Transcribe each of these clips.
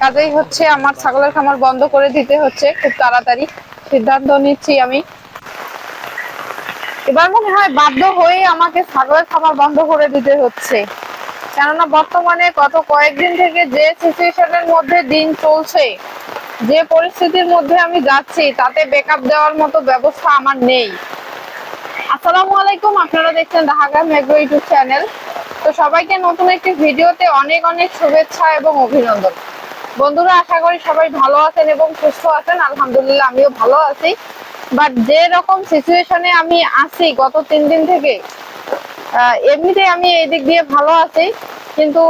কাজেই হচ্ছে আমার ছাগলের খামার বন্ধ করে দিতে হচ্ছে, খুব তাড়াতাড়ি। সিদ্ধান্ত নিচ্ছি আমি। এবার মনে হয় বাধ্য হয়ে আমাকে ছাগলের খামার বন্ধ করে দিতে হচ্ছে। কেননা বর্তমানে গত কয়েকদিন থেকে যে সিচুয়েশনের মধ্যে দিন চলছে, যে পরিস্থিতির মধ্যে আমি যাচ্ছি, তাতে বেকআপ দেওয়ার মতো ব্যবস্থা আমার নেই। আসসালামু আলাইকুম, আপনারা দেখছেন ঢাকা মেগ্রো ইউটিউব চ্যানেল। তো সবাইকে নতুন একটি ভিডিওতে অনেক অনেক শুভেচ্ছা এবং অভিনন্দন। বন্ধুরা, আশা করি সবাই ভালো আছেন এবং সুস্থ আছেন। আলহামদুলিল্লাহ, আমিও ভালো আছি। বাট যে রকম সিচুয়েশনে আমি আছি গত তিন দিন থেকে এমনিতে আমি এই দিক দিয়ে ভালো আছি, কিন্তু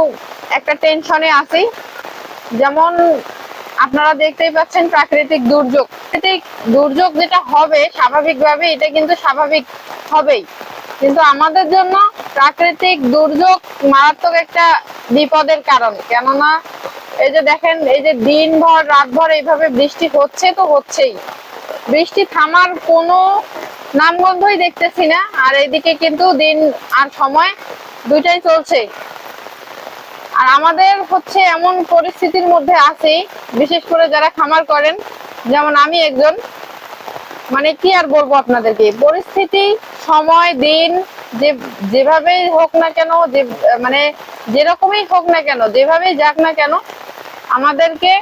একটা টেনশনে আছি। যেমন আপনারা দেখতেই পাচ্ছেন প্রাকৃতিক দুর্যোগ। প্রাকৃতিক দুর্যোগ যেটা হবে, স্বাভাবিকভাবে এটা কিন্তু স্বাভাবিক হবেই। কিন্তু আমাদের জন্য প্রাকৃতিক দুর্যোগ মারাত্মক একটা বিপদের কারণ। কেননা এই যে দেখেন, এই যে দিনভর, রাতভর এইভাবে বৃষ্টি হচ্ছে তো হচ্ছেই। বৃষ্টি থামার কোনো নামগন্ধই দেখতেছি না, আর এদিকে কিন্তু দিন আর সময় দুইটাই চলছে। আর আমাদের হচ্ছে এমন পরিস্থিতির মধ্যে আছি, বিশেষ করে যারা খামার করেন, যেমন আমি একজন। মানে কি আর বলব আপনাদেরকে? পরিস্থিতি, সময়, দিন, যে, যেভাবেই হোক না কেন, যে মানে যেরকমই হোক না কেন, যেভাবেই যাক না কেন আমাদেরকে,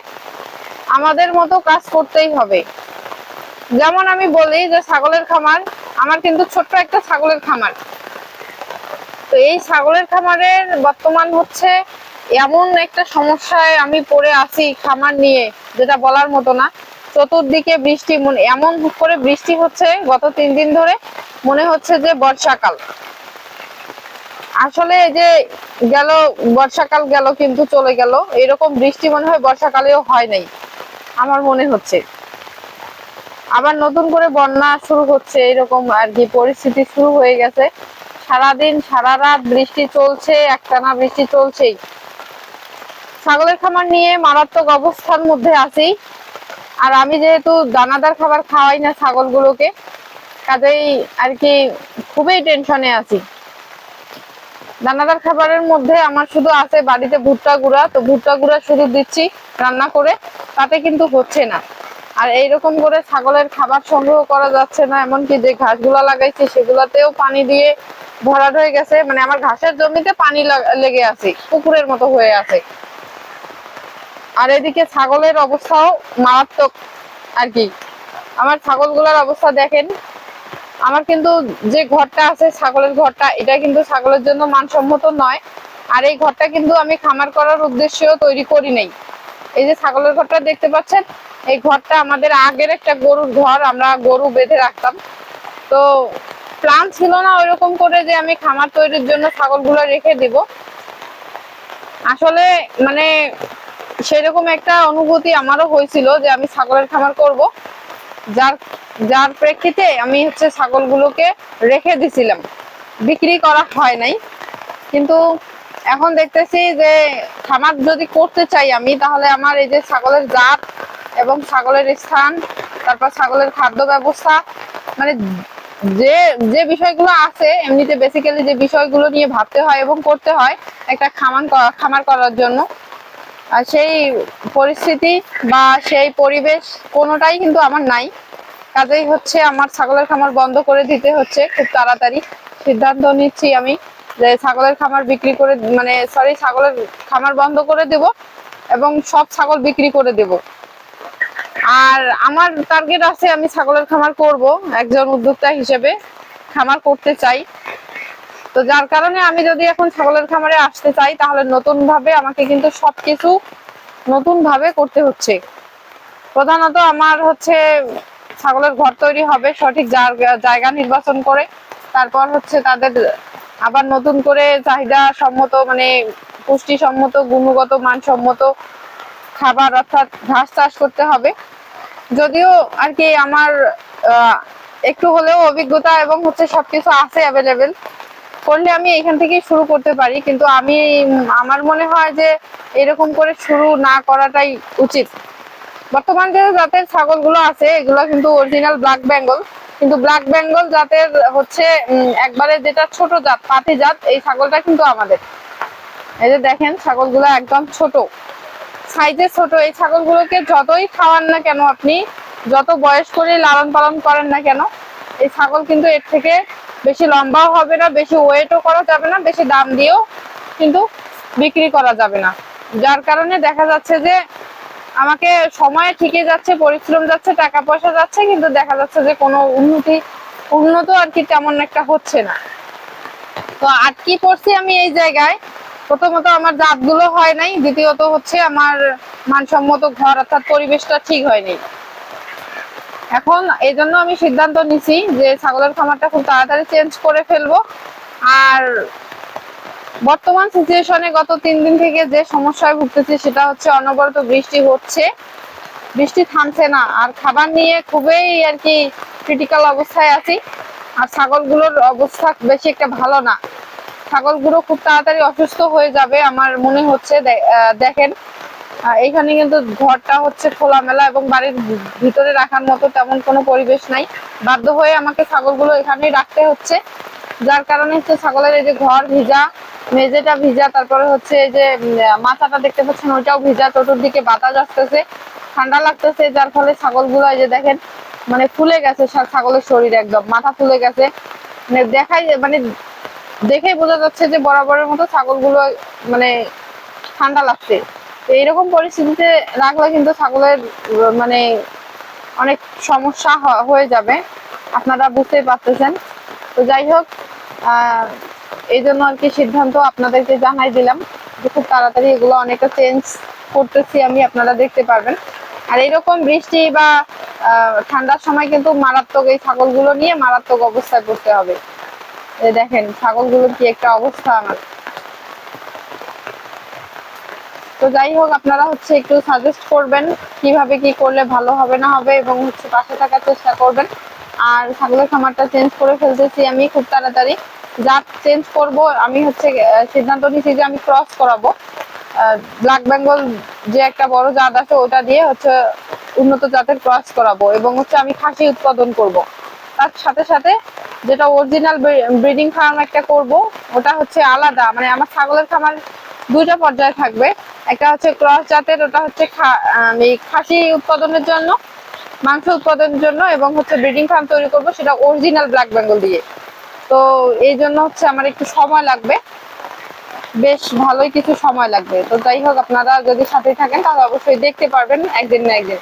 আমাদের মতো কাজ করতেই হবে। যেমন আমি বলি যে ছাগলের খামার, আমার কিন্তু ছোট্ট একটা ছাগলের খামার। তো এই ছাগলের খামারের বর্তমান হচ্ছে এমন একটা সমস্যায় আমি পড়ে আছি খামার নিয়ে, যেটা বলার মতো না। চতুর্দিকে বৃষ্টি মনে এমন করে বৃষ্টি হচ্ছে গত তিন দিন ধরে, মনে হচ্ছে যে বর্ষাকাল। আসলে এই যে গেল, বর্ষাকাল গেল কিন্তু চলে গেল। এরকম বৃষ্টি মনে হয় বর্ষাকালেও হয় নাই, আমার মনে হচ্ছে। আবার নতুন করে বন্যা শুরু হচ্ছে, এরকম আর কি পরিস্থিতি শুরু হয়ে গেছে। সারাদিন, সারা রাত বৃষ্টি চলছে, একটানা বৃষ্টি চলছেই। ছাগলের খামার নিয়ে মারাত্মক অবস্থার মধ্যে আছি। আর আমি যেহেতু দানাদার খাবার খাওয়াই না ছাগলগুলোকে, কাজেই আর কি খুবই টেনশনে আছি। দানাদার খাবারের মধ্যে আমার শুধু আছে বাড়িতে ভুট্টা গুঁড়া, তো ভুট্টা গুঁড়া শুধু দিচ্ছি রান্না করে, তাতে কিন্তু হচ্ছে না। আর এইরকম করে ছাগলের খাবার সংগ্রহ করা যাচ্ছে না, এমনকি যে ঘাসগুলা লাগাইছি সেগুলাতেও পানি দিয়ে ভরাট হয়ে গেছে মানে আমার ঘাসের জমিতে পানি লেগে আছে, পুকুরের মতো হয়ে আছে। আর এদিকে ছাগলের অবস্থাও মারাত্মক আর কি। আমার ছাগলগুলোর অবস্থা দেখেন আমার কিন্তু যে ঘরটা আছে, ছাগলের ঘরটা, এটা কিন্তু ছাগলের জন্য মানসম্মত নয়। আর এই ঘরটা কিন্তু আমি খামার করার উদ্দেশ্যেও তৈরি করি নাই। এই যে ছাগলের ঘরটা দেখতে পাচ্ছেন, এই ঘরটা আমাদের আগের একটা গরুর ঘর, আমরা গরু বেঁধে রাখতাম। তো প্ল্যান ছিল না ওইরকম করে যে আমি খামার তৈরির জন্য ছাগলগুলো রেখে দিব। আসলে মানে সেরকম একটা অনুভূতি আমারও হয়েছিল যে আমি ছাগলের খামার করব, যার যার প্রেক্ষিতে আমি হচ্ছে ছাগলগুলোকে রেখে দিছিলাম। বিক্রি করা হয় নাই। কিন্তু এখন দেখতেছি যে খামার যদি করতে চাই আমি, তাহলে আমার এই যে ছাগলের জাত এবং ছাগলের স্থান, তারপর ছাগলের খাদ্য ব্যবস্থা মানে যে যে বিষয়গুলো আছে, এমনিতে বেসিক্যালি যে বিষয়গুলো নিয়ে ভাবতে হয় এবং করতে হয়, একটা করা- খামার করার জন্য। আর সেই পরিস্থিতি বা সেই পরিবেশ কোনোটাই কিন্তু আমার নাই। কাজেই হচ্ছে আমার ছাগলের খামার বন্ধ করে দিতে হচ্ছে, খুব তাড়াতাড়ি। সিদ্ধান্ত নিচ্ছি আমি যে ছাগলের খামার বিক্রি করে মানে সরি ছাগলের খামার বন্ধ করে দেব এবং সব ছাগল বিক্রি করে দেব। আর আমার টার্গেট আছে আমি ছাগলের খামার করব, একজন উদ্যোক্তা হিসেবে খামার করতে চাই। তো যার কারণে আমি যদি এখন ছাগলের খামারে আসতে চাই, তাহলে নতুন ভাবে আমাকে কিন্তু সবকিছু নতুন ভাবে করতে হচ্ছে। প্রধানত আমার হচ্ছে ছাগলের ঘর তৈরি হবে, সঠিক জায়গা- নির্বাচন করে। তারপর হচ্ছে তাদের আবার নতুন করে চাহিদা সম্মত মানে পুষ্টি সম্মত গুণগত মানসম্মত খাবার অর্থাৎ ঘাস চাষ করতে হবে। যদিও আর কি আমার একটু হলেও অভিজ্ঞতা এবং হচ্ছে সবকিছু আছে অ্যাভেলেবেল করলে আমি এখান থেকেই শুরু করতে পারি, কিন্তু আমি, আমার মনে হয় যে এরকম করে শুরু না করাটাই উচিত। বর্তমান যে জাতের ছাগলগুলো আছে, এগুলো কিন্তু অরিজিনাল ব্ল্যাক বেঙ্গল কিন্তু ব্ল্যাক বেঙ্গল জাতের হচ্ছে একবারে যেটা ছোট জাত, পাতি জাত, এই ছাগলটা কিন্তু আমাদের। এই যে দেখেন, ছাগলগুলো একদম ছোট। সাইজে ছোট, এই ছাগলগুলোকে যতই খাওয়ান না কেন আপনি, যত বয়স করে লালন পালন করেন না কেন, এই ছাগল কিন্তু এর থেকে বেশি লম্বাও হবে না, বেশি ওয়েটও করা যাবে না, বেশি দাম দিয়েও কিন্তু বিক্রি করা যাবে না। যার কারণে দেখা যাচ্ছে যে আমাকে সময় ঠিকই যাচ্ছে, পরিশ্রম যাচ্ছে, টাকা পয়সা যাচ্ছে, কিন্তু দেখা যাচ্ছে যে কোনো উন্নতি, উন্নত আর কি তেমন একটা হচ্ছে না। তো আটকি পড়ছি আমি এই জায়গায়? প্রথমত আমার জাতগুলো হয় নাই, দ্বিতীয়ত হচ্ছে আমার মানসম্মত ঘর, অর্থাৎ পরিবেশটা ঠিক হয়নি। এখন এই জন্য আমি সিদ্ধান্ত নিছি যে ছাগলের খামারটা খুব তাড়াতাড়ি চেঞ্জ করে ফেলব। আর বর্তমান সিচুয়েশনে গত তিন দিন থেকে যে সমস্যায় ভুগতেছি সেটা হচ্ছে অনবরত বৃষ্টি হচ্ছে। বৃষ্টি থামছে না। আর খাবার নিয়ে খুবই আর কি ক্রিটিক্যাল অবস্থায় আছি। আর ছাগলগুলোর অবস্থা বেশি একটা ভালো না। ছাগলগুলো খুব তাড়াতাড়ি অসুস্থ হয়ে যাবে আমার মনে হচ্ছে দেখেন। এইখানে কিন্তু ঘরটা হচ্ছে খোলামেলা এবং বাড়ির ভিতরে রাখার মতো তেমন কোনো পরিবেশ নাই। বাধ্য হয়ে আমাকে ছাগলগুলো এখানেই রাখতে হচ্ছে। যার কারণে হচ্ছে ছাগলের এই যে ঘর ভিজা মেঝেটা ভিজা, তারপরে হচ্ছে যে মাথাটা দেখতে পাচ্ছেন, ওইটাও ভিজা, চতুর্দিকে বাতাস আসতেছে, ঠান্ডা লাগতেছে, যার ফলে ছাগলগুলো যে দেখেন মানে ফুলে গেছে ছাগলের শরীর একদম, মাথা ফুলে গেছে। মানে দেখাই মানে দেখেই বোঝা যাচ্ছে যে বরাবরের মতো ছাগলগুলো মানে ঠান্ডা লাগছে। এইরকম পরিস্থিতিতে রাখলে কিন্তু ছাগলের মানে অনেক সমস্যা হয়ে যাবে। আপনারা বুঝতেই পারতেছেন। তো যাই হোক এই জন্য আর কি সিদ্ধান্ত আপনাদেরকে জানাই দিলাম যে খুব তাড়াতাড়ি এগুলো অনেকটা চেঞ্জ করতেছি আমি, আপনারা দেখতে পারবেন। আর এরকম বৃষ্টি বা ঠান্ডার সময় কিন্তু মারাত্মক এই ছাগলগুলো নিয়ে মারাত্মক অবস্থায় পড়তে হবে। দেখেন, ছাগলগুলোর কি একটা অবস্থা আমার। তো যাই হোক, আপনারা হচ্ছে একটু সাজেস্ট করবেন কীভাবে কি করলে ভালো হবে না হবে এবং হচ্ছে পাশে থাকার চেষ্টা করবেন। আর ছাগলের খামারটা চেঞ্জ করে ফেলতেছি আমি খুব তাড়াতাড়ি। জাত চেঞ্জ করব, আমি হচ্ছে সিদ্ধান্ত নিয়েছি যে আমি ক্রস করাবো। ব্ল্যাক বেঙ্গল যে একটা বড় জাত আছে, ওটা দিয়ে হচ্ছে উন্নত জাতের ক্রস করাবো এবং হচ্ছে আমি খাসি উৎপাদন করব। তার সাথে সাথে যেটা অরিজিনাল ব্রিডিং ফার্ম একটা করব, ওটা হচ্ছে আলাদা। মানে আমার ছাগলের খামার দুইটা পর্যায়ে থাকবে। একটা হচ্ছে ক্রস জাতের, ওটা হচ্ছে এই খাসি উৎপাদনের জন্য, মাংস উৎপাদনের জন্য এবং হচ্ছে ব্রিডিং ফার্ম তৈরি করব, সেটা অরিজিনাল ব্ল্যাক বেঙ্গল দিয়ে। তো এই জন্য হচ্ছে আমার একটু সময় লাগবে। বেশ ভালোই কিছু সময় লাগবে। তো যাই হোক, আপনারা যদি সাথে থাকেন, তাহলে অবশ্যই দেখতে পারবেন একদিন না একদিন।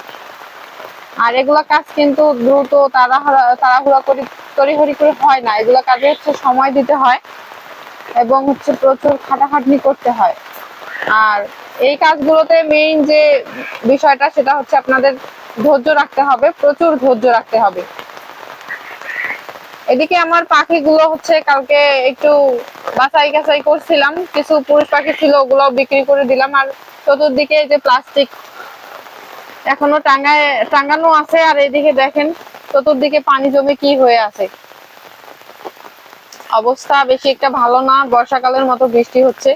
আর এগুলো কাজ কিন্তু দ্রুত তাড়াহুড়া তাড়াহুড়া করে করে হয় না। এগুলো কাজে হচ্ছে সময় দিতে হয় এবং হচ্ছে প্রচুর খাটাখাটনি করতে হয়। আর এই কাজগুলোতে মেইন যে বিষয়টা, সেটা হচ্ছে আপনাদের ধৈর্য রাখতে হবে, প্রচুর ধৈর্য রাখতে হবে। এদিকে আমার পাখিগুলো হচ্ছে কালকে একটু বাছাই কাছাই করছিলাম। কিছু পুরুষ পাখি ছিল ওগুলো বিক্রি করে দিলাম। আর চতুর্দিকে যে প্লাস্টিক এখনও টাঙ্গায় টাঙ্গানো আছে। আর এদিকে দেখেন, চতুর্দিকে পানি জমে কি হয়ে আছে। অবস্থা বেশি একটা ভালো না। বর্ষাকালের মতো বৃষ্টি হচ্ছে।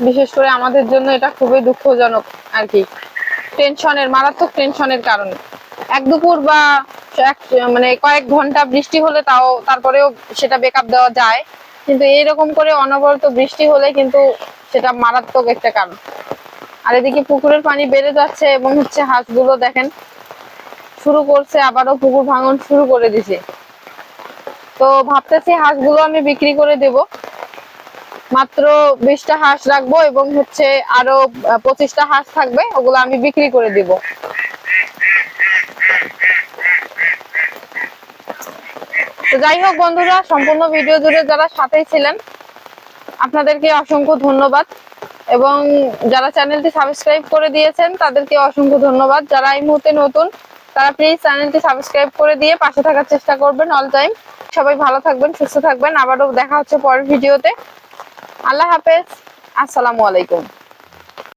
বিশেষ করে আমাদের জন্য এটা খুবই দুঃখজনক আর কি। টেনশনের, মারাত্মক টেনশনের কারণে। এক দুপুর বা মানে কয়েক ঘণ্টা বৃষ্টি হলে তাও তারপরেও সেটা বেকআপ দেওয়া যায়। কিন্তু এইরকম করে অনবরত বৃষ্টি হলে কিন্তু সেটা মারাত্মক একটা কারণ। আর এদিকে পুকুরের পানি বেড়ে যাচ্ছে এবং হচ্ছে হাঁসগুলো দেখেন, শুরু করছে, আবারও পুকুর ভাঙন শুরু করে দিছে। তো ভাবতেছি হাঁসগুলো আমি বিক্রি করে দেব। মাত্র বিশটা হাঁস রাখব এবং হচ্ছে আরও পঁচিশটা হাঁস থাকবে, ওগুলো আমি বিক্রি করে দিব। তো যাই হোক বন্ধুরা, সম্পূর্ণ ভিডিও জুড়ে যারা সাথেই ছিলেন, আপনাদেরকে অসংখ্য ধন্যবাদ। এবং যারা চ্যানেলটি সাবস্ক্রাইব করে দিয়েছেন, তাদেরকে অসংখ্য ধন্যবাদ। যারা এই মুহূর্তে নতুন, তারা প্লিজ চ্যানেলটি সাবস্ক্রাইব করে দিয়ে পাশে থাকার চেষ্টা করবেন অল টাইম সবাই ভালো থাকবেন, সুস্থ থাকবেন। আবারও দেখা হচ্ছে পরের ভিডিওতে আল্লাহ হাফেজ। আসসালামু আলাইকুম।